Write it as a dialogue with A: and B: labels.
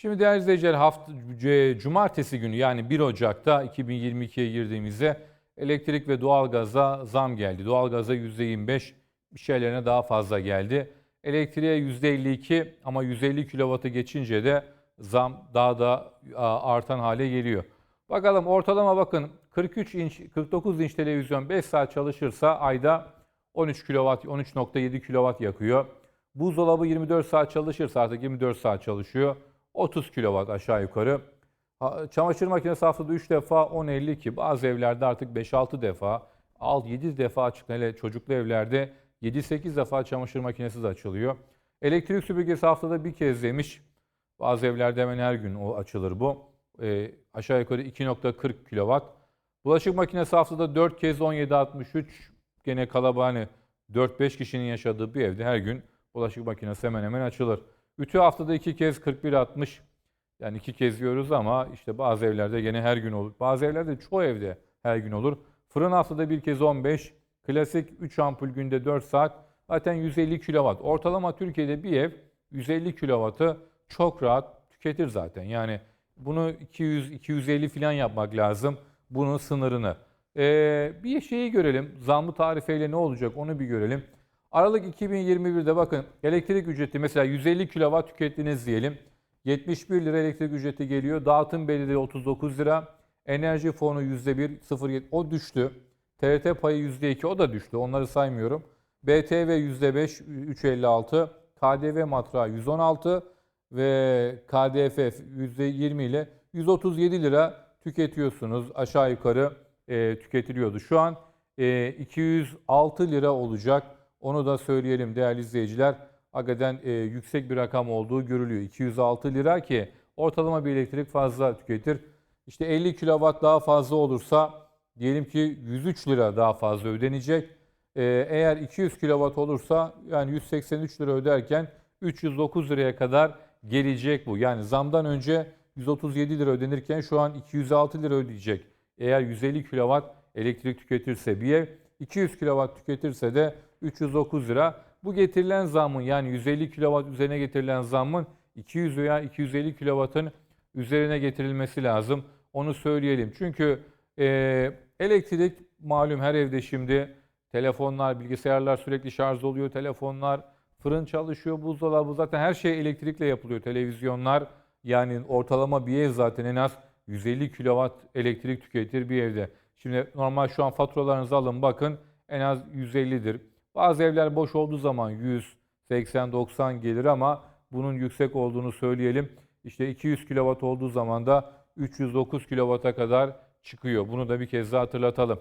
A: Şimdi değerli izleyiciler hafta, cumartesi günü yani 1 Ocak'ta 2022'ye girdiğimizde elektrik ve doğalgaza zam geldi. Doğalgaza %25 bir şeylerine daha fazla geldi. Elektriğe %52 ama 150 kW'ı geçince de zam daha da artan hale geliyor. Bakalım ortalama bakın 43 inç 49 inç televizyon 5 saat çalışırsa ayda 13 kW 13.7 kW yakıyor. Buzdolabı 24 saat çalışırsa artık 24 saat çalışıyor. 30 kW aşağı yukarı. Çamaşır makinesi haftada 3 defa 10.52. Bazı evlerde artık 5-6 defa, 6-7 defa açık. Hele çocuklu evlerde 7-8 defa çamaşır makinesi de açılıyor. Elektrik süpürgesi haftada bir kez demiş. Bazı evlerde hemen her gün o açılır bu. Ee, aşağı yukarı 2.40 kW. Bulaşık makinesi haftada 4 kez 17.63. Gene kalabalığı 4-5 kişinin yaşadığı bir evde her gün bulaşık makinesi hemen hemen açılır. Ütü haftada 2 kez 41.60. Yani iki kez yiyoruz ama işte bazı evlerde gene her gün olur. Bazı evlerde çoğu evde her gün olur. Fırın haftada bir kez 15. Klasik 3 ampul günde 4 saat. Zaten 150 kW. Ortalama Türkiye'de bir ev 150 kW'ı çok rahat tüketir zaten. Yani bunu 200-250 falan yapmak lazım. Bunun sınırını. Ee, bir şeyi görelim. Zamlı tarifeyle ne olacak onu bir görelim. Aralık 2021'de bakın elektrik ücreti mesela 150 kW tükettiniz diyelim. 71 lira elektrik ücreti geliyor. Dağıtım bedeli 39 lira. Enerji fonu %1, 0,7 o düştü. TRT payı %2 o da düştü. Onları saymıyorum. BTV %5, 3,56. KDV matrağı 116 ve KDF %20 ile 137 lira tüketiyorsunuz. Aşağı yukarı e, tüketiliyordu. Şu an e, 206 lira olacak. Onu da söyleyelim değerli izleyiciler. Hakikaten e, yüksek bir rakam olduğu görülüyor. 206 lira ki ortalama bir elektrik fazla tüketir. İşte 50 kW daha fazla olursa diyelim ki 103 lira daha fazla ödenecek. E, eğer 200 kW olursa yani 183 lira öderken 309 liraya kadar gelecek bu. Yani zamdan önce 137 lira ödenirken şu an 206 lira ödeyecek. Eğer 150 kW elektrik tüketirse bir ev, 200 kW tüketirse de 309 lira. Bu getirilen zammın yani 150 kW üzerine getirilen zammın 200 veya 250 kW'ın üzerine getirilmesi lazım. Onu söyleyelim. Çünkü e, elektrik malum her evde şimdi telefonlar, bilgisayarlar sürekli şarj oluyor. Telefonlar, fırın çalışıyor, buzdolabı zaten her şey elektrikle yapılıyor. Televizyonlar yani ortalama bir ev zaten en az 150 kW elektrik tüketir bir evde. Şimdi normal şu an faturalarınızı alın bakın en az 150'dir. Bazı evler boş olduğu zaman 100, 80, 90 gelir ama bunun yüksek olduğunu söyleyelim. İşte 200 kW olduğu zaman da 309 kW'a kadar çıkıyor. Bunu da bir kez daha hatırlatalım.